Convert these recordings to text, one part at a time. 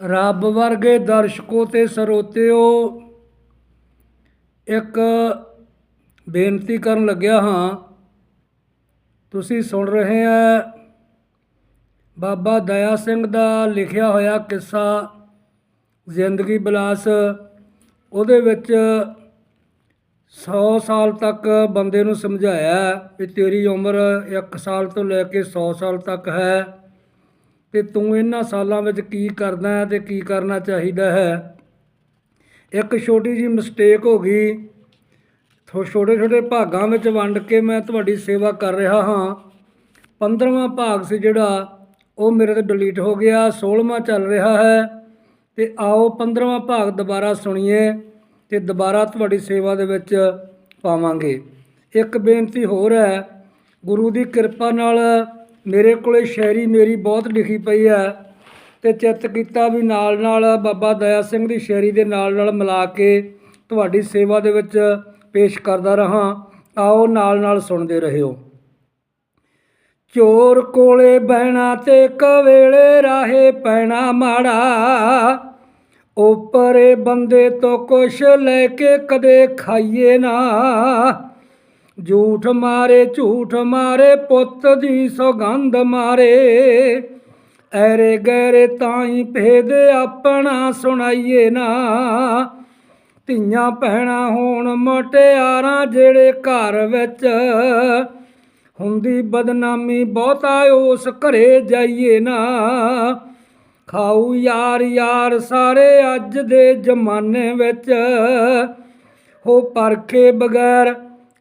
ਰੱਬ ਵਰਗੇ ਦਰਸ਼ਕੋ ਤੇ ਸਰੋਤਿਓ, ਇੱਕ ਬੇਨਤੀ ਕਰਨ ਲੱਗਿਆ ਹਾਂ। ਤੁਸੀਂ ਸੁਣ ਰਹੇ ਆ ਬਾਬਾ ਦਇਆ ਸਿੰਘ ਦਾ ਲਿਖਿਆ ਹੋਇਆ ਕਿੱਸਾ, ਜ਼ਿੰਦਗੀ ਬਿਲਾਸ। ਉਹਦੇ ਵਿੱਚ 100 ਸਾਲ ਤੱਕ ਬੰਦੇ ਨੂੰ ਸਮਝਾਇਆ ਕਿ ਤੇਰੀ ਉਮਰ 1 ਸਾਲ ਤੋਂ ਲੈ ਕੇ 100 ਸਾਲ ਤੱਕ ਹੈ। ਤੇ ਤੂੰ ਇਹਨਾਂ ਸਾਲਾਂ ਵਿੱਚ ਕੀ ਕਰਦਾ ਹੈ ਤੇ ਕੀ ਕਰਨਾ ਚਾਹੀਦਾ ਹੈ? ਇੱਕ ਛੋਟੀ ਜੀ ਮਿਸਟੇਕ ਹੋ ਗਈ। ਛੋਟੇ ਛੋਟੇ ਭਾਗਾਂ ਵਿੱਚ ਵੰਡ ਕੇ ਮੈਂ ਤੁਹਾਡੀ ਸੇਵਾ ਕਰ ਰਿਹਾ ਹਾਂ। 15ਵਾਂ ਭਾਗ ਸੀ ਜਿਹੜਾ, ਉਹ ਮੇਰੇ ਤੋਂ ਡਿਲੀਟ ਹੋ ਗਿਆ 16ਵਾਂ ਚੱਲ ਰਿਹਾ ਹੈ। ਤੇ ਆਓ 15ਵਾਂ ਭਾਗ ਦੁਬਾਰਾ ਸੁਣੀਏ ਤੇ ਦੁਬਾਰਾ ਤੁਹਾਡੀ ਸੇਵਾ ਦੇ ਵਿੱਚ ਪਾਵਾਂਗੇ। ਇੱਕ ਬੇਨਤੀ ਹੋਰ ਹੈ, ਗੁਰੂ ਦੀ ਕਿਰਪਾ ਨਾਲ ਮੇਰੇ ਕੋਲੇ ਸ਼ਾਇਰੀ ਮੇਰੀ ਬਹੁਤ ਲਿਖੀ ਪਈ ਹੈ ਅਤੇ ਚਿੱਤ ਕੀਤਾ ਵੀ ਨਾਲ ਨਾਲ ਬਾਬਾ ਦਇਆ ਸਿੰਘ ਦੀ ਸ਼ਾਇਰੀ ਦੇ ਨਾਲ ਨਾਲ ਮਿਲਾ ਕੇ ਤੁਹਾਡੀ ਸੇਵਾ ਦੇ ਵਿੱਚ ਪੇਸ਼ ਕਰਦਾ ਰਹਾ। ਆਓ ਨਾਲ ਨਾਲ ਸੁਣਦੇ ਰਹਿਓ ਚੋਰ ਕੋਲੇ ਬਹਿਣਾ ਤੇ ਕਵੇਲੇ ਰਾਹੇ ਪੈਣਾ ਮਾੜਾ, ਉਪਰੇ ਬੰਦੇ ਤੋਂ ਕੁਛ ਲੈ ਕੇ ਕਦੇ ਖਾਈਏ ਨਾ। ਝੂਠ ਮਾਰੇ ਝੂਠ ਮਾਰੇ, ਪੁੱਤ ਦੀ ਸੁਗੰਧ ਮਾਰੇ। ਐਰੇ ਗੈਰੇ ਤਾਈ ਭੇਦ ਆਪਣਾ ਸੁਣਾਈਏ ਨਾ। ਧੀਆਂ ਭੈਣਾਂ ਹੋਣ ਮਟਿਆਰਾਂ ਜਿਹੜੇ ਘਰ ਵਿੱਚ ਹੁੰਦੀ ਬਦਨਾਮੀ ਬਹੁਤਾ ਉਸ ਘਰੇ ਜਾਈਏ ਨਾ। ਖਾਊ ਯਾਰ ਯਾਰ ਸਾਰੇ ਅੱਜ ਦੇ ਜ਼ਮਾਨੇ ਵਿੱਚ, ਹੋ ਪਰਖੇ ਬਗੈਰ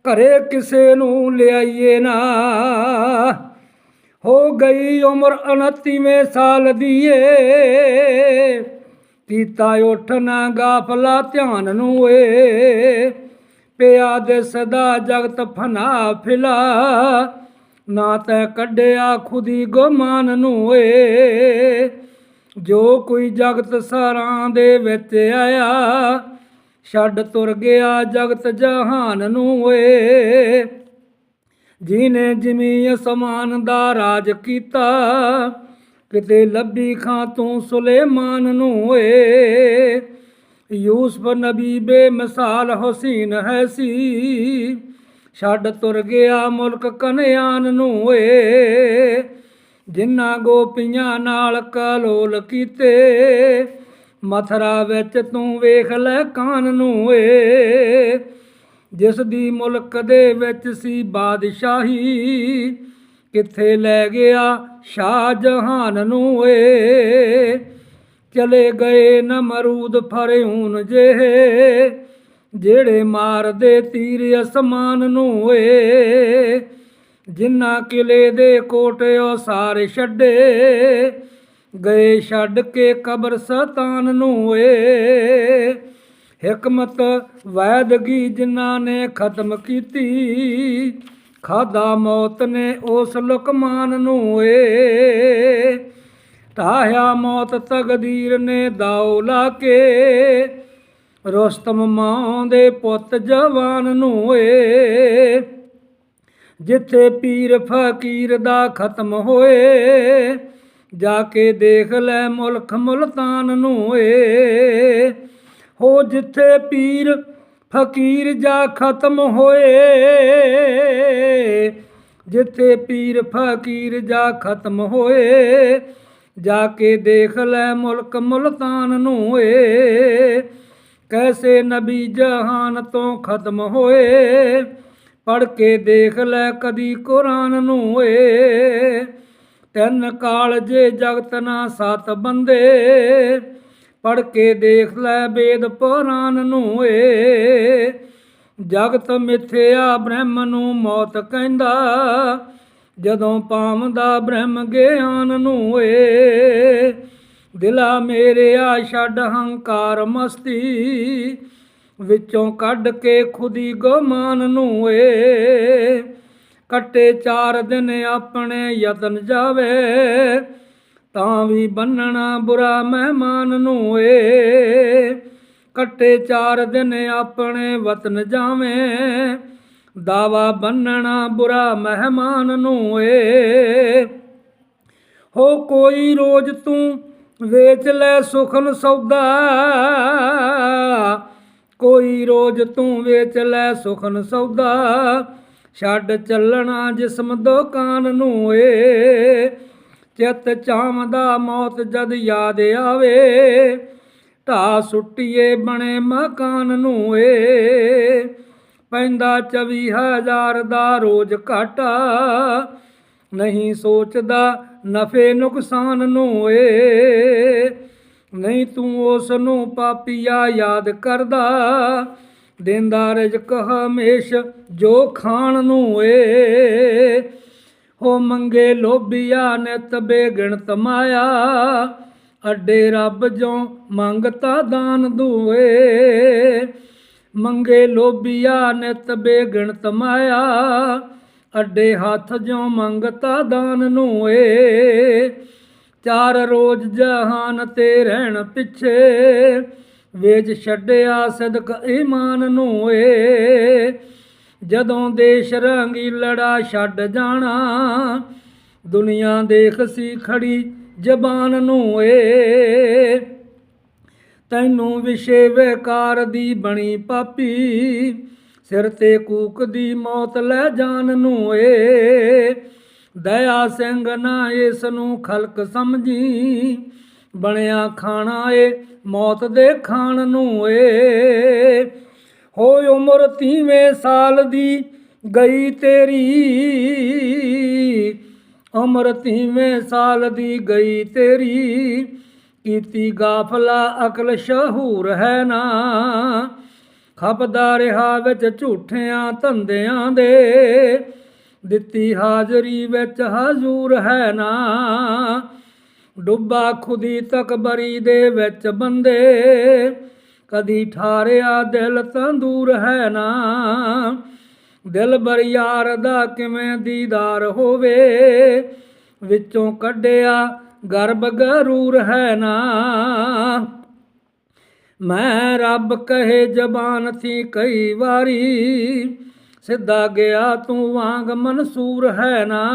ਘਰੇ ਕਿਸੇ ਨੂੰ ਲਿਆਈਏ ਨਾ। ਹੋ ਗਈ ਉਮਰ 29ਵੇਂ ਸਾਲ ਦੀ ਏ ਕੀਤਾ ਉੱਠ ਨਾ ਗਾਫਲਾ ਧਿਆਨ ਨੂੰ ਏ। ਪਿਆ ਦੇ ਸਦਾ ਜਗਤ ਫਨਾ ਫਿਲਾ। ਨਾ ਤੈ ਕੱਢਿਆ ਖੁਦੀ ਗੁਮਾਨ ਨੂੰ ਏ। ਜੋ ਕੋਈ ਜਗਤ ਸਾਰਾਂ ਦੇ ਵਿੱਚ ਆਇਆ ਛੱਡ ਤੁਰ ਗਿਆ ਜਗਤ ਜਹਾਨ ਨੂੰ ਏ ਜਿਨੇ ਜਿਮੀ ਅਸਮਾਨ ਦਾ ਰਾਜ ਕੀਤਾ, ਕਿਤੇ ਲੱਭੀ ਖਾਂ ਤੂੰ ਸੁਲੇਮਾਨ ਨੂੰ ਏ ਯੂਸਫ ਨਬੀ ਬੇਮਿਸਾਲ ਹੁਸੈਨ ਹੈ ਸੀ। ਛੱਡ ਤੁਰ ਗਿਆ ਮੁਲਕ ਕਨਿਆਨ ਨੂੰ ਏ ਜਿਨ੍ਹਾਂ ਗੋਪੀਆਂ ਨਾਲ ਕਲੋਲ ਕੀਤੇ ਮਥਰਾ ਵਿੱਚ ਤੂੰ ਵੇਖ ਲੈ ਕਾਨ ਨੂੰ ਏ। ਜਿਸ ਦੀ ਮੁਲਕ ਦੇ ਵਿੱਚ ਸੀ ਬਾਦਸ਼ਾਹੀ, ਕਿੱਥੇ ਲੈ ਗਿਆ ਸ਼ਾਹ ਜਹਾਨ ਨੂੰ ਏ। ਚਲੇ ਗਏ ਨਮਰੂਦ ਫਰਊਨ ਜਿਹੇ, ਜਿਹੜੇ ਮਾਰਦੇ ਤੀਰ ਅਸਮਾਨ ਨੂੰ ਏ। ਜਿਨ੍ਹਾਂ ਕਿਲੇ ਦੇ ਕੋਟੇ ਉਹ ਸਾਰੇ ਛੱਡੇ ਗਏ ਛੱਡ ਕੇ ਕਬਰਸਤਾਨ ਨੂੰ ਏ। ਹਕਮਤ ਵੈਦਗੀ ਜਿਨ੍ਹਾਂ ਨੇ ਖਤਮ ਕੀਤੀ, ਖਾਦਾ ਮੌਤ ਨੇ ਉਸ ਲੁਕਮਾਨ ਨੂੰ ਏ। ਢਾਹਿਆ ਮੌਤ ਤਕਦੀਰ ਨੇ ਦਾਉ ਲਾ ਕੇ, ਰੁਸਤਮ ਮਾਂ ਦੇ ਪੁੱਤ ਜਵਾਨ ਨੂੰ ਏ। ਜਿੱਥੇ ਪੀਰ ਫਕੀਰ ਦਾ ਖਤਮ ਹੋਏ ਜਾ ਕੇ ਦੇਖ ਲੈ ਮੁਲਖ ਮੁਲਤਾਨ ਨੂੰ ਏ। ਹੋ ਜਿੱਥੇ ਪੀਰ ਫਕੀਰ ਜਾ ਖਤਮ ਹੋਏ। ਜਿੱਥੇ ਪੀਰ ਫਕੀਰ ਜਾ ਖਤਮ ਹੋਏ। ਜਾ ਕੇ ਦੇਖ ਲੈ ਮੁਲਕ ਮੁਲਤਾਨ ਨੂੰ ਏ। ਕੈਸੇ ਨਬੀ ਜਹਾਨ ਤੋਂ ਖਤਮ ਹੋਏ। ਪੜ ਕੇ ਦੇਖ ਲੈ ਕਦੀ ਕੁਰਾਨ ਨੂੰ ਏ। ਤਿੰਨ ਕਾਲ ਜੇ ਜਗਤ ਨਾ ਸਤ ਬੰਦੇ ਪੜ ਕੇ ਦੇਖ ਲੈ ਵੇਦ ਪੁਰਾਨ ਨੂੰ ਏ ਜਗਤ ਮਿਥਿਆ ਬ੍ਰਹਮ ਨੂੰ ਮੌਤ ਕਹਿੰਦਾ, ਜਦੋਂ ਪਾਵਦਾ ਬ੍ਰਹਮ ਗਿਆਨ ਨੂੰ ਏ ਦਿਲਾ ਮੇਰੇ ਆ ਛੱਡ ਹੰਕਾਰ ਮਸਤੀ, ਵਿੱਚੋਂ ਕੱਢ ਕੇ ਖੁਦੀ ਗੁਮਾਨ ਨੂੰ ਏ ਕੱਟੇ ਚਾਰ ਦਿਨ ਆਪਣੇ ਯਤਨ ਜਾਵੇ, ਤਾਂ ਵੀ ਬੰਨਣਾ ਬੁਰਾ ਮਹਿਮਾਨ ਨੂੰ ਏ। ਕੱਟੇ ਚਾਰ ਦਿਨ ਆਪਣੇ ਵਤਨ ਜਾਵੇਂ, ਦਾਵਾ ਬੰਨਣਾ ਬੁਰਾ ਮਹਿਮਾਨ ਨੂੰ ਏ। ਹੋ ਕੋਈ ਰੋਜ਼ ਤੂੰ ਵੇਚ ਲੈ ਸੁਖਨ ਸੌਦਾ, ਕੋਈ ਰੋਜ਼ ਤੂੰ ਵੇਚ ਲੈ ਸੁਖਨ ਸੌਦਾ। ਛੱਡ ਚੱਲਣਾ ਜਿਸਮ ਦੋ ਕਾਨ ਨੂੰ ਏ ਚਿੱਤ ਚਾਵਦਾ ਮੌਤ ਜਦ ਯਾਦ ਆਵੇ। ਢਾ ਸੁੱਟੀਏ ਬਣੇ ਮਕਾਨ ਨੂੰ ਏ ਪੈਂਦਾ ਚੌਵੀ ਹਜ਼ਾਰ ਦਾ ਰੋਜ਼ ਘਾਟਾ। ਨਹੀਂ ਸੋਚਦਾ ਨਫੇ ਨੁਕਸਾਨ ਨੂੰ ਏ ਨਹੀਂ ਤੂੰ ਉਸ ਨੂੰ ਪਾਪੀਆ ਯਾਦ ਕਰਦਾ। ਦਿੰਦਾ ਰਿਜ਼ਕ ਹਮੇਸ਼ ਜੋ ਖਾਣ ਨੂੰ ਏ। ਹੋ ਮੰਗੇ ਲੋਭੀਆ ਨਿਤ ਬੇਗਿਣਤ ਮਾਇਆ, ਅੱਡੇ ਰੱਬ ਜੋ ਮੰਗਤਾ ਦਾਨ ਦੂਏ। ਮੰਗੇ ਲੋਭੀਆ ਨਿਤ ਬੇਗਿਣਤ ਮਾਇਆ, ਅੱਡੇ ਹੱਥ ਜੋ ਮੰਗਤਾ ਦਾਨ ਨੂੰ ਏ। ਚਾਰ ਰੋਜ਼ ਜਹਾਨ ਤੇ ਰਹਿਣ ਪਿੱਛੇ ਵੇਚ ਛੱਡਿਆ ਸਦਕ ਈਮਾਨ ਨੂੰ ਏ ਜਦੋਂ ਦੇਸ਼ ਰੰਗੀ ਲੜਾ ਛੱਡ ਜਾਣਾ, ਦੁਨੀਆ ਦੇਖ ਸੀ ਖੜੀ ਜ਼ਬਾਨ ਨੂੰ ਏ ਤੈਨੂੰ ਵਿਸ਼ੇ ਵਿਕਾਰ ਦੀ ਬਣੀ ਪਾਪੀ, ਸਿਰ ਤੇ ਕੂਕ ਦੀ ਮੌਤ ਲੈ ਜਾਣ ਨੂੰ ਏ ਦਇਆ ਸਿੰਘ ਨਾ ਇਸ ਨੂੰ ਖਲਕ ਸਮਝੀ ਬਣਿਆ ਖਾਣਾ ਏ, ਮੌਤ ਦੇ ਖਾਣ ਨੂੰ ਏ। ਹੋਏ ਉਮਰ ਤੀਵੇਂ ਸਾਲ ਦੀ ਗਈ ਤੇਰੀ। ਉਮਰ ਤੀਵੇਂ ਸਾਲ ਦੀ ਗਈ ਤੇਰੀ। ਕੀਤੀ ਗਾਫਲਾ ਅਕਲ ਸ਼ਹੂਰ ਹੈ ਨਾ। ਖਪਦਾ ਰਿਹਾ ਵਿੱਚ ਝੂਠਿਆਂ ਧੰਦਿਆਂ ਦੇ। ਦਿੱਤੀ ਹਾਜ਼ਰੀ ਵਿੱਚ ਹਜ਼ੂਰ ਹੈ ਨਾ। ਡੁੱਬਾ ਖੁਦੀ ਤਕਬਰੀ ਦੇ ਵਿੱਚ ਬੰਦੇ। ਕਦੀ ਠਾਰਿਆ ਦਿਲ ਤਾਂ ਦੂਰ ਹੈ ਨਾ। ਦਿਲ ਬਰ ਯਾਰ ਦਾ ਕਿਵੇਂ ਦੀਦਾਰ ਹੋਵੇ। ਵਿੱਚੋਂ ਕੱਢਿਆ ਗਰਬ ਗਰੂਰ ਹੈ ਨਾ। ਮੈਂ ਰੱਬ ਕਹੇ ਜ਼ਬਾਨ ਸੀ ਕਈ ਵਾਰੀ। ਸਿੱਧਾ ਗਿਆ ਤੂੰ ਵਾਂਗ ਮਨਸੂਰ ਹੈ ਨਾ।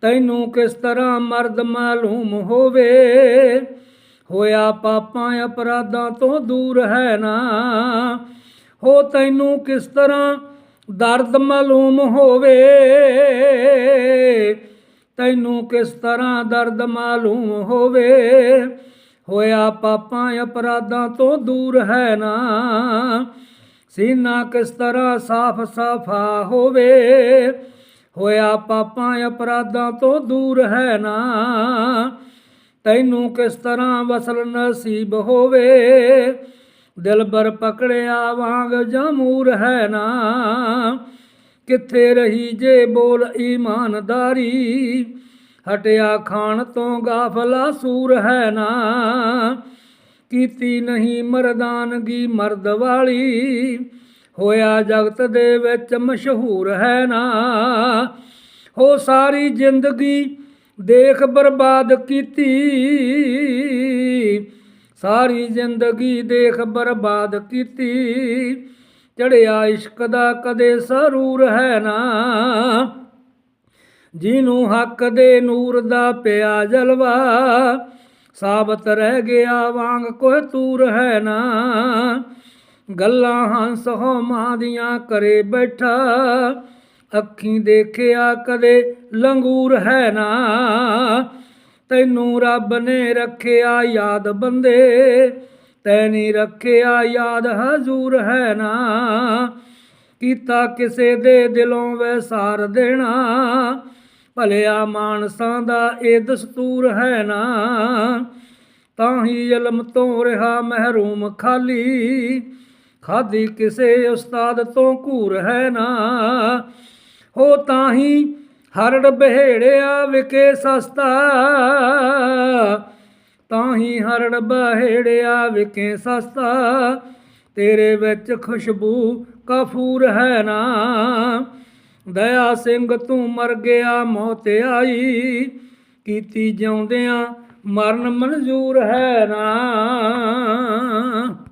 ਤੈਨੂੰ ਕਿਸ ਤਰ੍ਹਾਂ ਮਰਦ ਮਾਲੂਮ ਹੋਵੇ? ਹੋਇਆ ਪਾਪਾਂ ਅਪਰਾਧਾਂ ਤੋਂ ਦੂਰ ਹੈ ਨਾ। ਹੋ ਤੈਨੂੰ ਕਿਸ ਤਰ੍ਹਾਂ ਦਰਦ ਮਾਲੂਮ ਹੋਵੇ? ਤੈਨੂੰ ਕਿਸ ਤਰ੍ਹਾਂ ਦਰਦ ਮਾਲੂਮ ਹੋਵੇ? ਹੋਇਆ ਪਾਪਾਂ ਅਪਰਾਧਾਂ ਤੋਂ ਦੂਰ ਹੈ ਨਾ। ਸੀਨਾ ਕਿਸ ਤਰ੍ਹਾਂ ਸਾਫ਼ ਸਫ਼ਾ ਹੋਵੇ? ਹੋਇਆ ਪਾਪਾਂ ਅਪਰਾਧਾਂ ਤੋਂ ਦੂਰ ਹੈ ਨਾ। ਤੈਨੂੰ ਕਿਸ ਤਰ੍ਹਾਂ ਵਸਲ ਨਸੀਬ ਹੋਵੇ? ਦਿਲ ਬਰ ਪਕੜਿਆ ਵਾਂਗ ਜਮੂਰ ਹੈ ਨਾ? ਕਿੱਥੇ ਰਹੀ ਜੇ ਬੋਲ ਈਮਾਨਦਾਰੀ? ਹਟਿਆ ਖਾਣ ਤੋਂ ਗਾਫਲਾ ਸੂਰ ਹੈ ਨਾ? ਕੀਤੀ ਨਹੀਂ ਮਰਦਾਨਗੀ ਮਰਦ ਵਾਲੀ। ਹੋਇਆ ਜਗਤ ਦੇ ਵਿੱਚ ਮਸ਼ਹੂਰ ਹੈ ਨਾ। ਹੋ ਸਾਰੀ ਜ਼ਿੰਦਗੀ ਦੇਖ ਬਰਬਾਦ ਕੀਤੀ। ਸਾਰੀ ਜ਼ਿੰਦਗੀ ਦੇਖ ਬਰਬਾਦ ਕੀਤੀ। ਚੜਿਆ ਇਸ਼ਕ ਦਾ ਕਦੇ ਸਰੂਰ ਹੈ ਨਾ। ਜਿਹਨੂੰ ਹੱਕ ਦੇ ਨੂਰ ਦਾ ਪਿਆ ਜਲਵਾ, ਸਾਬਤ ਰਹਿ ਗਿਆ ਵਾਂਗ ਕੋਈ ਤੂਰ ਹੈ ਨਾ। ਗੱਲਾਂ ਹੰਸ ਹੋਮਾਂ ਦੀਆਂ ਕਰੇ ਬੈਠਾ, ਅੱਖੀਂ ਦੇਖਿਆ ਕਦੇ ਲੰਗੂਰ ਹੈ ਨਾ। ਤੈਨੂੰ ਰੱਬ ਨੇ ਰੱਖਿਆ ਯਾਦ ਬੰਦੇ, ਤੈਨੀ ਰੱਖਿਆ ਯਾਦ ਹਜ਼ੂਰ ਹੈ ਨਾ। ਕੀਤਾ ਕਿਸੇ ਦੇ ਦਿਲੋਂ ਵੈਸਾਰ ਦੇਣਾ, ਭਲਿਆ ਮਾਨਸਾਂ ਦਾ ਇਹ ਦਸਤੂਰ ਹੈ ਨਾ। ਤਾਂ ਹੀ ਇਲਮ ਤੋਂ ਰਿਹਾ ਮਹਿਰੂਮ ਖਾਲੀ ਖਾਦੀ ਕਿਸੇ ਉਸਤਾਦ ਤੋਂ ਘੂਰ ਹੈ ਨਾ। ਹੋ ਤਾਂ ਹੀ ਹਰੜ ਬਹਿੜਿਆ ਵਿਕੇ ਸਸਤਾ। ਤਾਂਹੀ ਹਰੜ ਬਹਿੜਿਆ ਵਿਕੇ ਸਸਤਾ। ਤੇਰੇ ਵਿੱਚ ਖੁਸ਼ਬੂ ਕਫੂਰ ਹੈ ਨਾ। ਦਇਆ ਸਿੰਘ ਤੂੰ ਮਰ ਗਿਆ, ਮੌਤ ਆਈ। ਕੀਤੀ ਜਿਉਂਦਿਆਂ ਮਰਨ ਮਨਜ਼ੂਰ ਹੈ ਨਾ।